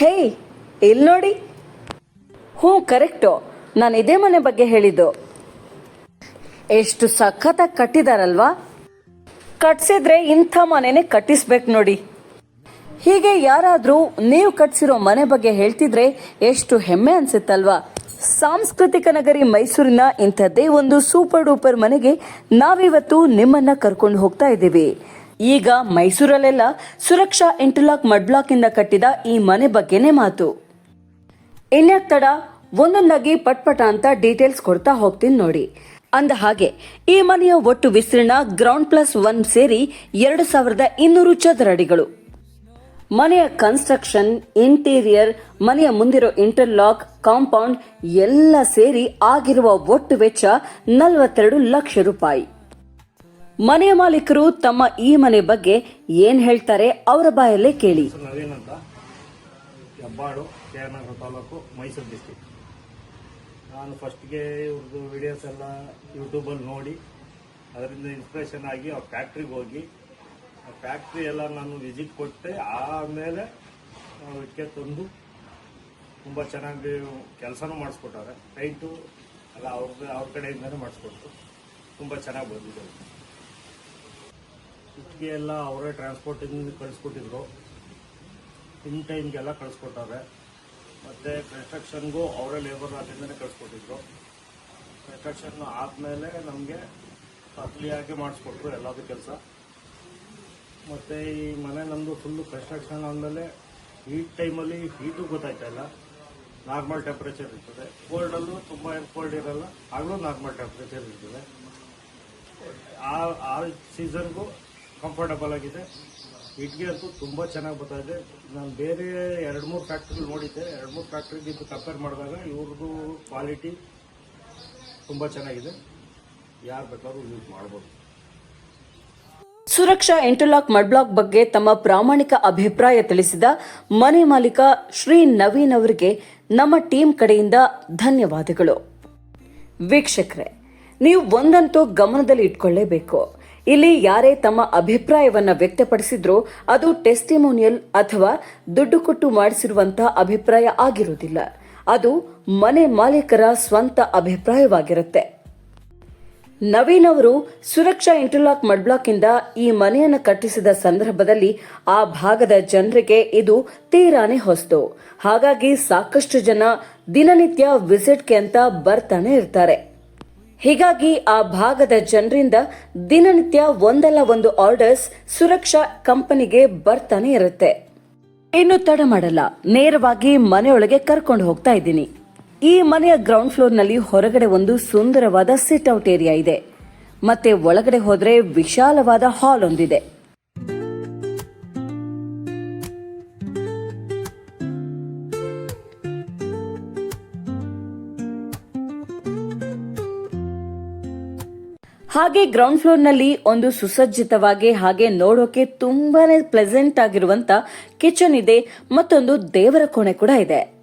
ಹೇ ಇಲ್ಲಿ ನೋಡಿ. ಹ್ಞೂ ಕರೆಕ್ಟು ನಾನು ಇದೇ ಮನೆ ಬಗ್ಗೆ ಹೇಳಿದ್ದು. ಎಷ್ಟು ಸಖತ್ತಾಗಿ ಕಟ್ಟಿದಾರಲ್ವಾ? ಕಟ್ಸಿದ್ರೆ ಇಂಥ ಮನೆನೇ ಕಟ್ಟಿಸ್ಬೇಕು ನೋಡಿ. ಹೀಗೆ ಯಾರಾದರೂ ನೀವು ಕಟ್ಸಿರೋ ಮನೆ ಬಗ್ಗೆ ಹೇಳ್ತಿದ್ರೆ ಎಷ್ಟು ಹೆಮ್ಮೆ ಅನ್ಸುತ್ತಲ್ವಾ? ಸಾಂಸ್ಕೃತಿಕ ನಗರಿ ಮೈಸೂರಿನ ಇಂಥದ್ದೇ ಒಂದು ಸೂಪರ್ ಡೂಪರ್ ಮನೆಗೆ ನಾವಿವತ್ತು ನಿಮ್ಮನ್ನ ಕರ್ಕೊಂಡು ಹೋಗ್ತಾ ಇದ್ದೀವಿ. ಈಗ ಮೈಸೂರಲ್ಲೆಲ್ಲ ಸುರಕ್ಷಾ ಇಂಟರ್ಲಾಕ್ ಮಡ್ಬ್ಲಾಕ್ ಇಂದ ಕಟ್ಟಿದ ಈ ಮನೆ ಬಗ್ಗೆನೇ ಮಾತು. ಇನ್ಯಾಕ್ ತಡ ಒಂದೊಂದಾಗಿ ಪಟ್ಪಟ ಅಂತ ಡೀಟೇಲ್ಸ್ ಕೊಡ್ತಾ ಹೋಗ್ತೀನಿ ನೋಡಿ. ಅಂದ ಹಾಗೆ, ಈ ಮನೆಯ ಒಟ್ಟು ವಿಸ್ತೀರ್ಣ ಗ್ರೌಂಡ್ ಪ್ಲಸ್ ಒನ್ ಸೇರಿ ಎರಡು ಸಾವಿರದ ಇನ್ನೂರು ಚದರ ಅಡಿಗಳು. ಮನೆಯ ಕನ್ಸ್ಟ್ರಕ್ಷನ್, ಇಂಟೀರಿಯರ್, ಮನೆಯ ಮುಂದಿರೋ ಇಂಟರ್ಲಾಕ್, ಕಾಂಪೌಂಡ್ ಎಲ್ಲ ಸೇರಿ ಆಗಿರುವ ಒಟ್ಟು ವೆಚ್ಚ ನಲವತ್ತೆರಡು ಲಕ್ಷ ರೂಪಾಯಿ. ಮನೆಯ ಮಾಲೀಕರು ತಮ್ಮ ಈ ಮನೆ ಬಗ್ಗೆ ಏನ್ ಹೇಳ್ತಾರೆ ಅವರ ಬಾಯಲ್ಲೇ ಕೇಳಿ. ಅಂತ ನಗರ ತಾಲೂಕು, ಮೈಸೂರು ಡಿಸ್ಟಿಕ್ ನಾನು ಫಸ್ಟ್ಗೆ ಇವ್ರದ್ದು ವಿಡಿಯೋಸ್ ಎಲ್ಲ ಯೂಟ್ಯೂಬಲ್ಲಿ ನೋಡಿ, ಅದರಿಂದ ಇನ್ಸ್ಪಿರೇಷನ್ ಆಗಿ ಆ ಫ್ಯಾಕ್ಟ್ರಿಗೆ ಹೋಗಿ, ಆ ಫ್ಯಾಕ್ಟ್ರಿ ಎಲ್ಲ ನಾನು ವಿಸಿಟ್ ಕೊಟ್ಟೆ, ಆಮೇಲೆ ಇದಕ್ಕೆ ತಂದು ತುಂಬ ಚೆನ್ನಾಗಿ ಕೆಲಸನೂ ಮಾಡಿಸ್ಕೊಟ್ಟಾರೆ ಪೈಂಟು ಎಲ್ಲ ಅವ್ರದ್ದು ಅವ್ರ ಕಡೆಯಿಂದನೇ ಮಾಡಿಸ್ಕೊಟ್ರು. ತುಂಬ ಚೆನ್ನಾಗಿ ಬಂದಿದೆ. ಇಟ್ಟಿಗೆ ಎಲ್ಲ ಅವರೇ ಟ್ರಾನ್ಸ್ಪೋರ್ಟಿಂಗ್ ಕಳಿಸ್ಕೊಟ್ಟಿದ್ರು. ಇನ್ ಟೈಮ್ಗೆಲ್ಲ ಕಳಿಸ್ಕೊಟ್ಟಾರೆ ಮತ್ತು ಕನ್ಸ್ಟ್ರಕ್ಷನ್ಗೂ ಅವರೇ ಲೇಬರ್ ಅಲ್ಲಿಂದನೇ ಕಳಿಸ್ಕೊಟ್ಟಿದ್ರು. ಕನ್ಸ್ಟ್ರಕ್ಷನ್ ಆದಮೇಲೆ ನಮಗೆ ಅರ್ಲಿಯಾಗಿ ಮಾಡಿಸ್ಕೊಟ್ರು ಎಲ್ಲದು ಕೆಲಸ. ಮತ್ತು ಈ ಮನೆ ನಮ್ಮದು ಫುಲ್ಲು ಕನ್ಸ್ಟ್ರಕ್ಷನ್ ಆದಮೇಲೆ ಹೀಟ್ ಟೈಮಲ್ಲಿ ಹೀಟು ಗೊತ್ತಾಯ್ತಾ ಇಲ್ಲ. ನಾರ್ಮಲ್ ಟೆಂಪ್ರೇಚರ್ ಇರ್ತದೆ. ಕೋಲ್ಡಲ್ಲೂ ತುಂಬ ಕೋಲ್ಡ್ ಇರಲ್ಲ, ಆಗಲೂ ನಾರ್ಮಲ್ ಟೆಂಪ್ರೇಚರ್ ಇರ್ತದೆ. ಆ ಆ ಸೀಸನ್ಗೂ ಕಂಫರ್ಟಬಲ್ ಆಗಿದೆ. ಇಟ್ಗೆ ಅಂತೂ ತುಂಬ ಚೆನ್ನಾಗಿ ಬರ್ತಾ ಇದೆ. ನಾನು ಬೇರೆ ಎರಡು ಮೂರು ಫ್ಯಾಕ್ಟ್ರಿ ನೋಡಿದ್ದೆ. ಎರಡು ಮೂರು ಫ್ಯಾಕ್ಟ್ರಿಗೆ ಇದು ಕಂಪೇರ್ ಮಾಡಿದಾಗ ಇವ್ರದ್ದು ಕ್ವಾಲಿಟಿ ತುಂಬ ಚೆನ್ನಾಗಿದೆ. ಯಾರು ಬೇಕಾದ್ರೂ ಯೂಸ್ ಮಾಡ್ಬೋದು. ಸುರಕ್ಷಾ ಇಂಟರ್ಲಾಕ್ ಮಡ್ಬ್ಲಾಕ್ ಬಗ್ಗೆ ತಮ್ಮ ಪ್ರಾಮಾಣಿಕ ಅಭಿಪ್ರಾಯ ತಿಳಿಸಿದ ಮನೆ ಮಾಲೀಕ ಶ್ರೀ ನವೀನ್ ಅವರಿಗೆ ನಮ್ಮ ಟೀಮ್ ಕಡೆಯಿಂದ ಧನ್ಯವಾದಗಳು. ವೀಕ್ಷಕರೇ, ನೀವು ಒಂದಂತೂ ಗಮನದಲ್ಲಿ ಇಟ್ಕೊಳ್ಳೇಬೇಕು. ಇಲ್ಲಿ ಯಾರೇ ತಮ್ಮ ಅಭಿಪ್ರಾಯವನ್ನ ವ್ಯಕ್ತಪಡಿಸಿದ್ರೂ ಅದು ಟೆಸ್ಟಿಮೋನಿಯಲ್ ಅಥವಾ ದುಡ್ಡು ಕೊಟ್ಟು ಮಾಡಿಸಿರುವಂತಹ ಅಭಿಪ್ರಾಯ ಆಗಿರುವುದಿಲ್ಲ. ಅದು ಮನೆ ಮಾಲೀಕರ ಸ್ವಂತ ಅಭಿಪ್ರಾಯವಾಗಿರುತ್ತೆ. ನವೀನ್ ಅವರು ಸುರಕ್ಷಾ ಇಂಟರ್ಲಾಕ್ ಮಡ್ಬ್ಲಾಕ್ ಇಂದ ಈ ಮನೆಯನ್ನು ಕಟ್ಟಿಸಿದ ಸಂದರ್ಭದಲ್ಲಿ ಆ ಭಾಗದ ಜನರಿಗೆ ಇದು ತೀರಾನೇ ಹೊಸ್ತು. ಹಾಗಾಗಿ ಸಾಕಷ್ಟು ಜನ ದಿನನಿತ್ಯ ವಿಸಿಟ್ಗೆ ಅಂತ ಬರ್ತಾನೆ ಇರ್ತಾರೆ. ಹೀಗಾಗಿ ಆ ಭಾಗದ ಜನರಿಂದ ದಿನನಿತ್ಯ ಒಂದಲ್ಲ ಒಂದು ಆರ್ಡರ್ಸ್ ಸುರಕ್ಷಾ ಕಂಪನಿಗೆ ಬರ್ತಾನೆ ಇರುತ್ತೆ. ಇನ್ನು ತಡ ಮಾಡಲ್ಲ. ನೇರವಾಗಿ ಮನೆಯೊಳಗೆ ಕರ್ಕೊಂಡು ಹೋಗ್ತಾ ಇದ್ದೀನಿ. ಈ ಮನೆಯ ಗ್ರೌಂಡ್ ಫ್ಲೋರ್ನಲ್ಲಿ ಹೊರಗಡೆ ಒಂದು ಸುಂದರವಾದ ಸಿಟ್ ಔಟ್ ಏರಿಯಾ ಇದೆ. ಮತ್ತೆ ಒಳಗಡೆ ಹೋದ್ರೆ ವಿಶಾಲವಾದ ಹಾಲ್ ಒಂದಿದೆ. ಹಾಗೆ ಗ್ರೌಂಡ್ ಫ್ಲೋರ್ನಲ್ಲಿ ಒಂದು ಸುಸಜ್ಜಿತವಾಗಿ ಹಾಗೆ ನೋಡೋಕೆ ತುಂಬಾನೇ ಪ್ಲೆಸೆಂಟ್ ಆಗಿರುವಂತ ಕಿಚನ್ ಇದೆ, ಮತ್ತೊಂದು ದೇವರ ಕೋಣೆ ಕೂಡ ಇದೆ.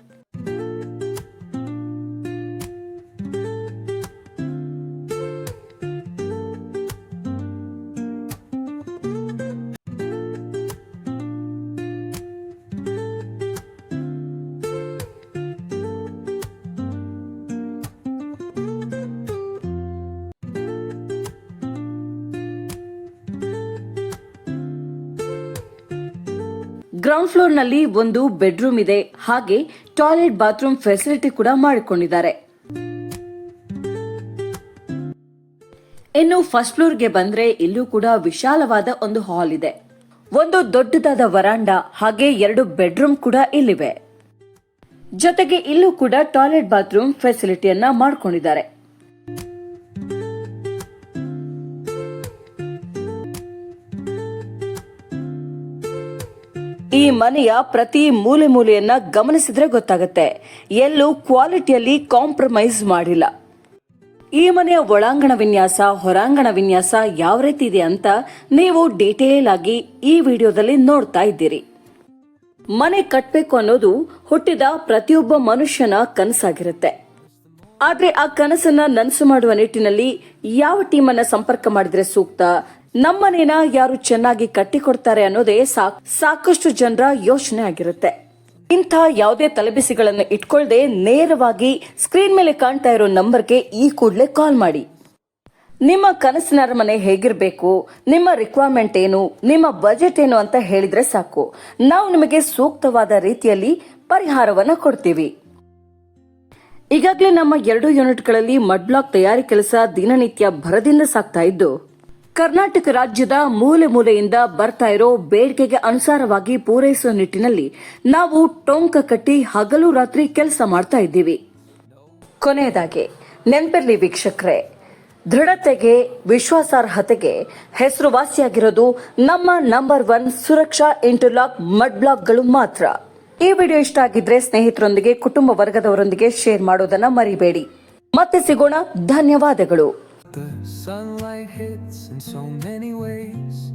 ಗ್ರೌಂಡ್ ಫ್ಲೋರ್ನಲ್ಲಿ ಒಂದು ಬೆಡ್ರೂಮ್ ಇದೆ. ಹಾಗೆ ಟಾಯ್ಲೆಟ್ ಬಾತ್ರೂಮ್ ಫೆಸಿಲಿಟಿ ಕೂಡ ಮಾಡಿಕೊಂಡಿದ್ದಾರೆ. ಇನ್ನು ಫಸ್ಟ್ ಫ್ಲೋರ್ಗೆ ಬಂದ್ರೆ ಇಲ್ಲೂ ಕೂಡ ವಿಶಾಲವಾದ ಒಂದು ಹಾಲ್ ಇದೆ. ಒಂದು ದೊಡ್ಡದಾದ ವರಾಂಡ ಹಾಗೆ ಎರಡು ಬೆಡ್ರೂಮ್ ಕೂಡ ಇಲ್ಲಿವೆ. ಜೊತೆಗೆ ಇಲ್ಲೂ ಕೂಡ ಟಾಯ್ಲೆಟ್ ಬಾತ್ರೂಮ್ ಫೆಸಿಲಿಟಿಯನ್ನ ಮಾಡ್ಕೊಂಡಿದ್ದಾರೆ. ಈ ಮನೆಯ ಪ್ರತಿ ಮೂಲೆ ಮೂಲೆಯನ್ನ ಗಮನಿಸಿದ್ರೆ ಗೊತ್ತಾಗುತ್ತೆ. ಎಲ್ಲೂ ಕ್ವಾಲಿಟಿಯಲ್ಲಿ ಕಾಂಪ್ರಮೈಸ್ ಮಾಡಿಲ್ಲ. ಈ ಮನೆಯ ಒಳಾಂಗಣ ವಿನ್ಯಾಸ, ಹೊರಾಂಗಣ ವಿನ್ಯಾಸ ಯಾವ ರೀತಿ ಇದೆ ಅಂತ ನೀವು ಡೀಟೇಲ್ ಆಗಿ ಈ ವಿಡಿಯೋದಲ್ಲಿ ನೋಡ್ತಾ ಇದ್ದೀರಿ. ಮನೆ ಕಟ್ಟಬೇಕು ಅನ್ನೋದು ಹುಟ್ಟಿದ ಪ್ರತಿಯೊಬ್ಬ ಮನುಷ್ಯನ ಕನಸಾಗಿರುತ್ತೆ. ಆದ್ರೆ ಆ ಕನಸನ್ನ ನನಸು ಮಾಡುವ ನಿಟ್ಟಿನಲ್ಲಿ ಯಾವ ಟೀಮನ್ನ ಸಂಪರ್ಕ ಮಾಡಿದ್ರೆ ಸೂಕ್ತ? ನಮ್ಮನೇನ ಯಾರು ಚೆನ್ನಾಗಿ ಕಟ್ಟಿಕೊಡ್ತಾರೆ ಅನ್ನೋದೇ ಸಾಕ್- ಸಾಕಷ್ಟು ಜನರ ಯೋಚನೆ ಆಗಿರುತ್ತೆ. ಇಂಥ ಯಾವುದೇ ತಲೆಬಿಸಿಗಳನ್ನು ಇಟ್ಕೊಳ್ಳದೆ ನೇರವಾಗಿ ಸ್ಕ್ರೀನ್ ಮೇಲೆ ಕಾಣ್ತಾ ಇರೋ ನಂಬರ್ಗೆ ಈ ಕೂಡಲೇ ಕಾಲ್ ಮಾಡಿ. ನಿಮ್ಮ ಕನಸಿನ ಅರಮನೆ ಹೇಗಿರಬೇಕು, ನಿಮ್ಮ ರಿಕ್ವೈರ್ಮೆಂಟ್ ಏನು, ನಿಮ್ಮ ಬಜೆಟ್ ಏನು ಅಂತ ಹೇಳಿದ್ರೆ ಸಾಕು. ನಾವು ನಿಮಗೆ ಸೂಕ್ತವಾದ ರೀತಿಯಲ್ಲಿ ಪರಿಹಾರವನ್ನು ಕೊಡ್ತೀವಿ. ಈಗಾಗಲೇ ನಮ್ಮ ಎರಡು ಯೂನಿಟ್ಗಳಲ್ಲಿ ಮಡ್ ಬ್ಲಾಕ್ ತಯಾರಿ ಕೆಲಸ ದಿನನಿತ್ಯ ಭರದಿಂದ ಸಾಗ್ತಾ ಇದ್ದು ಕರ್ನಾಟಕ ರಾಜ್ಯದ ಮೂಲೆ ಮೂಲೆಯಿಂದ ಬರ್ತಾ ಇರೋ ಬೇಡಿಕೆಗೆ ಅನುಸಾರವಾಗಿ ಪೂರೈಸುವ ನಿಟ್ಟಿನಲ್ಲಿ ನಾವು ಟೊಂಕ ಕಟ್ಟಿ ಹಗಲು ರಾತ್ರಿ ಕೆಲಸ ಮಾಡ್ತಾ ಇದ್ದೀವಿ. ಕೊನೆಯದಾಗಿ, ನೆನಪಿರ್ಲಿ ವೀಕ್ಷಕರೇ, ದೃಢತೆಗೆ, ವಿಶ್ವಾಸಾರ್ಹತೆಗೆ ಹೆಸರುವಾಸಿಯಾಗಿರೋದು ನಮ್ಮ number one Suraksha interlock mud ಬ್ಲಾಕ್ಗಳು ಮಾತ್ರ. ಈ ವಿಡಿಯೋ ಇಷ್ಟ ಆಗಿದ್ರೆ ಸ್ನೇಹಿತರೊಂದಿಗೆ, ಕುಟುಂಬ ವರ್ಗದವರೊಂದಿಗೆ ಶೇರ್ ಮಾಡೋದನ್ನ ಮರಿಬೇಡಿ. ಮತ್ತೆ ಸಿಗೋಣ, ಧನ್ಯವಾದಗಳು. The sunlight hits in so many ways.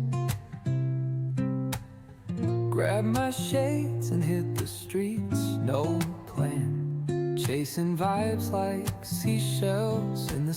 Grab my shades and hit the streets, no plan. Chasing vibes like seashells in the